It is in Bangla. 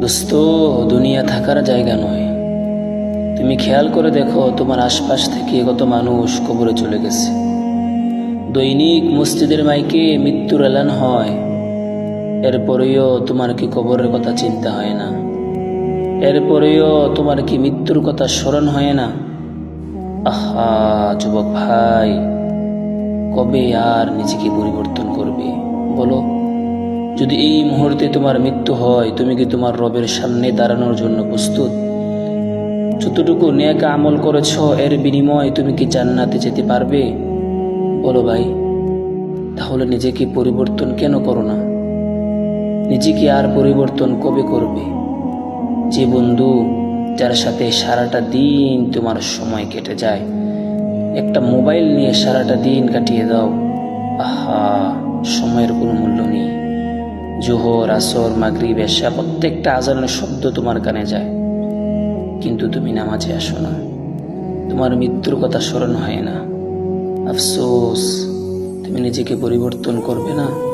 দোস্ত, দুনিয়া থাকার জায়গা নয়। তুমি খেয়াল করে দেখো, তোমার আশপাশ থেকে কত মানুষ কবরে চলে গেছে। দৈনিক মসজিদের মাইকে মৃত্যুর এলান হয়। এরপরেও তোমার কি কবরের কথা চিন্তা হয় না? এরপরেও তোমার কি মৃত্যুর কথা স্মরণ হয় না? আহা, যুবক ভাই, কবে আর নিজেকে পরিবর্তন যদি এই মুহূর্তে তোমার মৃত্যু হয়, তুমি কি তোমার রবের সামনে দাঁড়ানোর জন্য প্রস্তুত? যতটুকু নেক আমল করেছ, এর বিনিময়ে তুমি কি জান্নাতে যেতে পারবে? বলো ভাই, তাহলে নিজেকে পরিবর্তন কেন করো না? নিজেকে আর পরিবর্তন কবে করবে? যে বন্ধু, যার সাথে সারাটা দিন তোমার সময় কেটে যায়, একটা মোবাইল নিয়ে সারাটা দিন কাটিয়ে দাও। আহা, সময়ের কোনো মূল্য নেই। জোহর, আসর, মাগরিব, এশা, প্রত্যেকটা আজানের শব্দ তোমার কানে যায়। কিন্তু তুমি নামাজে আসো না। তোমার মৃত্যুর কথা স্মরণ হয় না। আফসোস, তুমি নিজেকে পরিবর্তন করবে না?